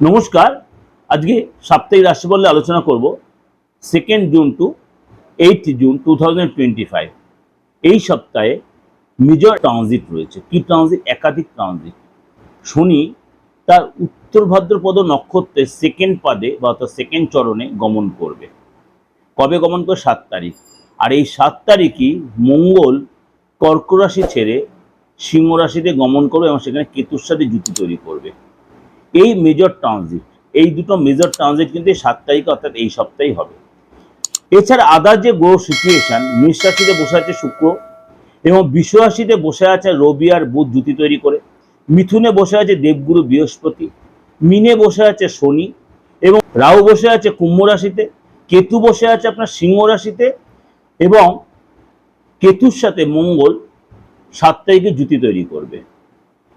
নমস্কার। আজকে সাপ্তাহিক রাশিফল আলোচনা করব second June to eight June to এই সপ্তাহে মেজর ট্রানজিট রয়েছে। কি ট্রানজিট একাধিক ট্রানজিট শনি তার উত্তর ভাদ্রপদ নক্ষত্রের সেকেন্ড পাদে বা অর্থাৎ সেকেন্ড চরণে গমন করবে। কবে গমন করে সাত তারিখ। আর এই সাত তারিখই মঙ্গল কর্করাশি ছেড়ে সিংহ রাশিতে গমন করবে এবং সেখানে কেতুর সাথে জুতি তৈরি করবে। এই মেজর ট্রানজিট এই দুটো মেজর ট্রানজিট কিন্তু সাত তারিখে অর্থাৎ এই সপ্তাহেই হবে। এছাড়া আদার যে গ্রহ সিচুয়েশন মেষ রাশিতে বসে আছে শুক্র এবং বিশ্ব রাশিতে বসে আছে রবি আর বুধ জুতি তৈরি করে। মিথুনে বসে আছে দেবগুরু বৃহস্পতি, মিনে বসে আছে শনি এবং রাহু বসে আছে কুম্ভ রাশিতে, কেতু বসে আছে আপনার সিংহ রাশিতে এবং কেতুর সাথে মঙ্গল সাত তারিখে জুতি তৈরি করবে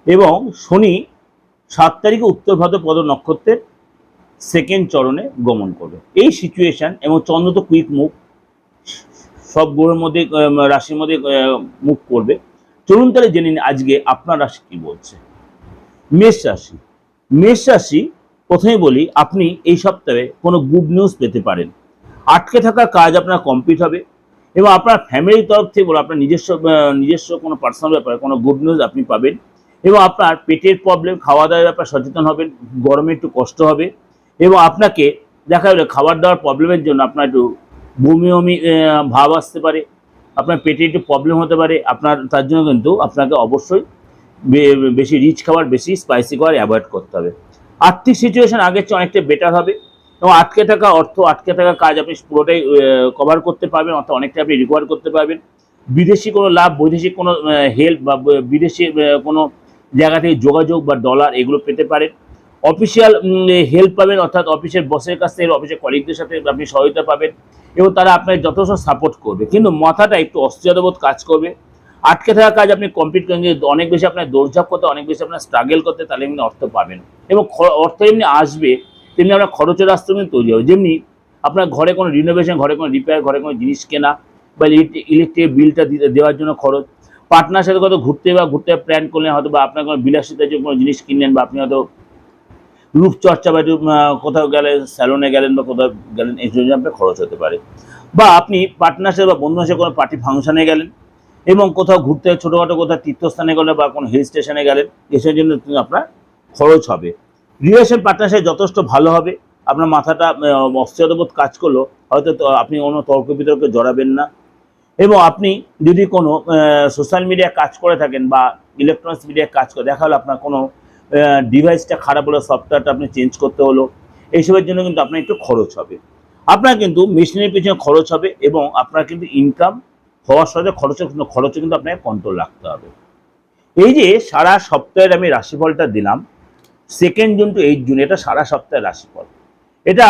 এবং শনি সাত তারিখে উত্তর ভাদ্রপদ নক্ষত্রের সেকেন্ড চরণে গমন করবে। এই সিচুয়েশন এবং চন্দ্র তো কুইক মুভ সব গ্রহের মধ্যে রাশির মধ্যে মুভ করবে। চলুন তাহলে জেনে নিন আজকে আপনার রাশি কি বলছে। মেষ রাশি। মেষ রাশি প্রথমে বলি, আপনি এই সপ্তাহে কোনো গুড নিউজ পেতে পারেন। আটকে থাকা কাজ আপনার কমপ্লিট হবে এবং আপনার ফ্যামিলির তরফ থেকে বলো, আপনার নিজস্ব নিজস্ব কোনো পার্সোনাল ব্যাপারে কোনো গুড নিউজ আপনি পাবেন। এবং আপনার পেটের প্রবলেম খাওয়া দাওয়ার ব্যাপারে সচেতন হবেন, গরমে একটু কষ্ট হবে এবং আপনাকে দেখা গেলো খাবার দাওয়ার প্রবলেমের জন্য আপনার একটু বমি বমি ভাব আসতে পারে, আপনার পেটে একটু প্রবলেম হতে পারে, আপনার, তার জন্য কিন্তু আপনাকে অবশ্যই বেশি রিচ খাবার, বেশি স্পাইসি খাবার অ্যাভয়েড করতে হবে। আর্থিক সিচুয়েশন আগের চেয়ে অনেকটা বেটার হবে এবং আটকে থাকা অর্থ, আটকে থাকা কাজ আপনি পুরোটাই কভার করতে পারবেন, অর্থাৎ অনেকটা আপনি রিকভার করতে পারবেন। বিদেশি কোনো লাভ, বৈদেশিক কোনো হেল্প বা, ব- বিদেশি কোনো জায়গা থেকে যোগাযোগ বা ডলার এগুলো পেতে পারেন। অফিসিয়াল হেল্প পাবেন, অর্থাৎ অফিসের বসের কাছ থেকে অফিসের কলিগদের সাথে আপনি সহায়তা পাবেন এবং তারা আপনাকে যথেষ্ট সাপোর্ট করবে। কিন্তু মাথাটা একটু অস্থিরতাবোধ কাজ করবে। আটকে থাকা কাজ আপনি কমপ্লিট করেন অনেক বেশি আপনার দৌড়ঝাঁপ করতে, অনেক বেশি আপনার স্ট্রাগল করতে তাহলে এমনি অর্থ পাবেন। এবং অর্থ এমনি আসবে, তেমনি আপনার খরচের রাস্তা কিন্তু তৈরি হবে। যেমনি আপনার ঘরে কোনো রিনোভেশন ঘরে কোনো রিপেয়ার ঘরে কোনো জিনিস কেনা বা ইলেকট্রিক বিলটা দিতে, দেওয়ার জন্য খরচ পার্টনার সাথে কত ঘুরতে বা ঘুরতে প্ল্যান করলেন হয়তো বা আপনার কোনো বিলাসিতা যে কোনো জিনিস কিনলেন বা আপনি হয়তো রূপচর্চা বা কোথাও গেলেন স্যালনে গেলেন বা কোথাও গেলেন, এই জন্য আপনার খরচ হতে পারে। বা আপনি পার্টনার সাথে বা বন্ধু সাথে কোনো পার্টি ফাংশনে গেলেন এবং কোথাও ঘুরতে, ছোটোখাটো কোথাও তীর্থস্থানে গেলেন বা কোনো হিল স্টেশনে গেলেন, এসবের জন্য আপনার খরচ হবে। রিলেশন পার্টনার সাথে যথেষ্ট ভালো হবে। আপনার মাথাটা অস্থিরতাবোধ কাজ করল, হয়তো আপনি কোনো তর্ক বিতর্কে জড়াবেন না। এবং আপনি যদি কোনো সোশ্যাল মিডিয়ায় কাজ করে থাকেন বা ইলেকট্রনিক্স মিডিয়ায় কাজ করে, দেখা হলো আপনার কোনো ডিভাইসটা খারাপ হলো সফটওয়্যারটা আপনি চেঞ্জ করতে হলো এইসবের জন্য কিন্তু আপনার একটু খরচ হবে। আপনার কিন্তু মেশিনের পিছনে খরচ হবে এবং আপনার কিন্তু ইনকাম হওয়ার সাথে খরচের কিন্তু খরচে কিন্তু আপনাকে কন্ট্রোল রাখতে হবে। এই যে সারা সপ্তাহের আমি রাশিফলটা দিলাম second June to eight June এটা সারা সপ্তাহের রাশিফল। এটা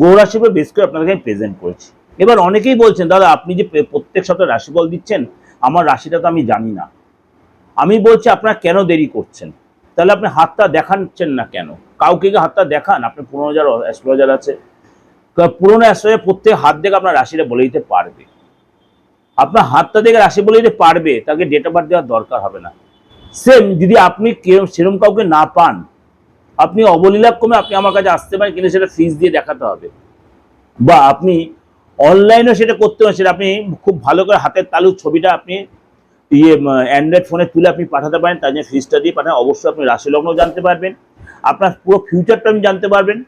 গৌরাশিফল বেশ করে আপনাদেরকে প্রেজেন্ট করেছি। এবার অনেকেই বলছেন, দাদা, আপনি যে প্রত্যেক সপ্তাহে রাশিফল দিচ্ছেন, আমার রাশিটা তো আমি জানি না। আমি বলছি, আপনারা কেন দেরি করছেন? তাহলে আপনি হাতটা দেখাচ্ছেন না কেন? কাউকে হাতটা দেখান আপনি পুরোনো যারা অ্যাস্ট্রোলজার আছে। পুরোনো অ্যাস্ট্রোলজার প্রত্যেক হাত দেখে আপনার রাশিটা বলে দিতে পারবে। আপনার হাতটা দেখে রাশি বলে দিতে পারবে, তাকে ডেট অফ বার্থ দেওয়ার দরকার হবে না। সেম যদি আপনি সেরকম কাউকে না পান, আপনি অবলীলাক্রমে আপনি আমার কাছে আসতে পারেন, কিন্তু সেটা ফিজ দিয়ে দেখাতে হবে। বা আপনি অনলাইনেও সেটা করতে পারেন সেটা আপনি খুব ভালো করে হাতের তালুর ছবিটা আপনি ইয়ে অ্যান্ড্রয়েড ফোনে তুলে আপনি পাঠাতে পারেন, তার জন্য ফিসটা দিয়ে পাঠান, অবশ্যই আপনি রাশি লগ্ন জানতে পারবেন। আপনার পুরো ফিউচারটা আপনি জানতে পারবেন।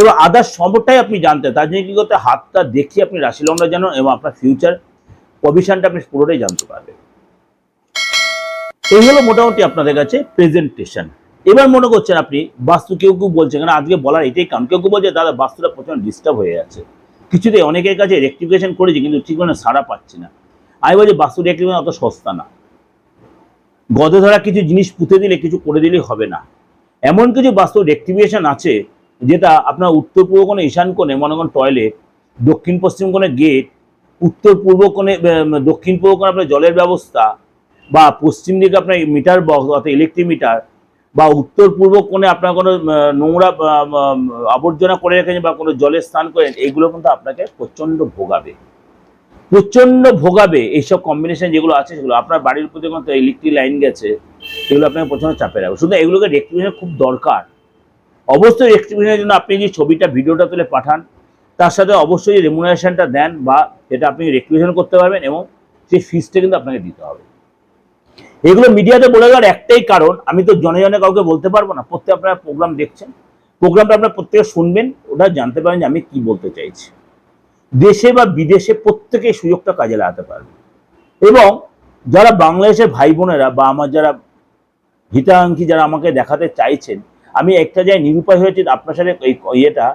এবং আদার্স সম্পদটাই আপনি জানতে, তার জন্য কী করতে হাতটা দেখিয়ে আপনি রাশি লগ্ন জানুন এবং আপনার ফিউচার পজিশনটা আপনি পুরোটাই জানতে পারবেন। এই হলো মোটামুটি আপনাদের কাছে প্রেজেন্টেশন এবার মনে করছেন আপনি, বাস্তু কেউ কেউ বলছেন, কারণ আজকে বলার এটাই কারণ। কেউ কেউ বলছে, দাদা, বাস্তুটা প্রচণ্ড ডিস্টার্ব হয়ে যাচ্ছে। কিছুতে অনেকের কাছে রেক্টিফিকেশন করেছি, কিন্তু ঠিক মতো সাড়া পাচ্ছি না। আমি বলছি বাস্তু রেক্টিফিকেশন অত সস্তা না। গদে ধরা কিছু জিনিস পুঁতে দিলে কিছু করে দিলেই হবে না। এমন কিছু বাস্তু রেক্টিফিকেশন আছে, যেটা আপনার উত্তর পূর্ব কোণে ঈশান কোণে, মনে করেন টয়লেট দক্ষিণ পশ্চিম কোণে গেট উত্তর পূর্ব কোণে দক্ষিণ পূর্ব কোণে আপনার জলের ব্যবস্থা, বা পশ্চিম দিকে আপনার মিটার বক্স অর্থাৎ ইলেকট্রিক মিটার বা উত্তর পূর্ব কোণে আপনার কোনো নোংরা আবর্জনা করে রেখেছেন বা কোনো জলে স্নান করেন, এগুলো কিন্তু আপনাকে প্রচণ্ড ভোগাবে। প্রচণ্ড ভোগাবে এইসব কম্বিনেশন যেগুলো আছে সেগুলো। আপনার বাড়ির উপর যখন ইলেকট্রিক লাইন গেছে সেগুলো আপনাকে প্রচণ্ড চাপে রাখবে। শুধু এগুলোকে রেক্টিফিকেশন খুব দরকার। অবশ্যই এক্সপিরিয়েন্সের জন্য আপনি যে ছবিটা, ভিডিওটা তুলে পাঠান, তার সাথে অবশ্যই রেমুনারেশনটা দেন বা এটা আপনি রেকুলেশন করতে পারবেন এবং সেই ফিজটা কিন্তু আপনাকে দিতে হবে। এগুলো মিডিয়াতে বলে দেওয়ার একটাই কারণ, আমি তো জনে জনে কাউকে বলতে পারব না, প্রত্যেক আপনারা প্রোগ্রাম দেখছেন প্রোগ্রামটা আপনারা প্রত্যেকে শুনবেন ওটা জানতে পারেন যে আমি কি বলতে চাইছি। দেশে বা বিদেশে প্রত্যেকে সুযোগটা কাজে লাগাতে পারবে। এবং যারা বাংলাদেশের ভাই বোনেরা বা আমার যারা হিতাকাঙ্ক্ষী যারা আমাকে দেখাতে চাইছেন, আমি একটা জায়গায় নিরুপায় হয়েছে, আপনার সাথে এই ইয়েটা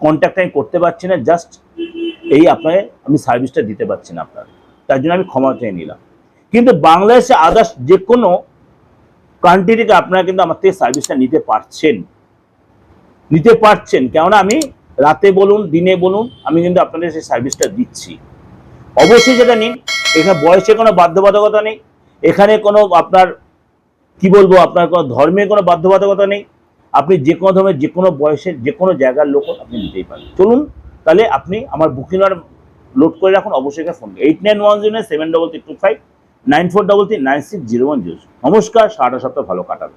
কন্ট্যাক্ট আমি করতে পারছি না জাস্ট এই আপনাকে আমি সার্ভিসটা দিতে পারছি না আপনার। তার জন্য আমি ক্ষমা চেয়ে নিলাম। কিন্তু বাংলাদেশে আদার্স যে কোনো কান্ট্রি থেকে আপনারা কিন্তু আমার থেকে সার্ভিসটা নিতে পারছেন। নিতে পারছেন। কেননা আমি রাতে বলুন, দিনে বলুন, আমি কিন্তু আপনাদের সেই সার্ভিসটা দিচ্ছি। অবশ্যই সেটা নিন। এখানে বয়সে কোনো বাধ্যবাধকতা নেই। এখানে কোনো আপনার, কি বলব, আপনার কোনো ধর্মের কোনো বাধ্যবাধকতা নেই। আপনি যে কোনো ধর্মের যে কোনো বয়সের যে কোনো জায়গার লোক আপনি নিতেই পারেন। চলুন, তাহলে আপনি আমার বুকিং লোড করে রাখুন। অবশ্যই phone eight nine one zero seven double three two five nine four double three nine six zero one zero নমস্কার সারাটা সপ্তাহ ভালো কাটাবে।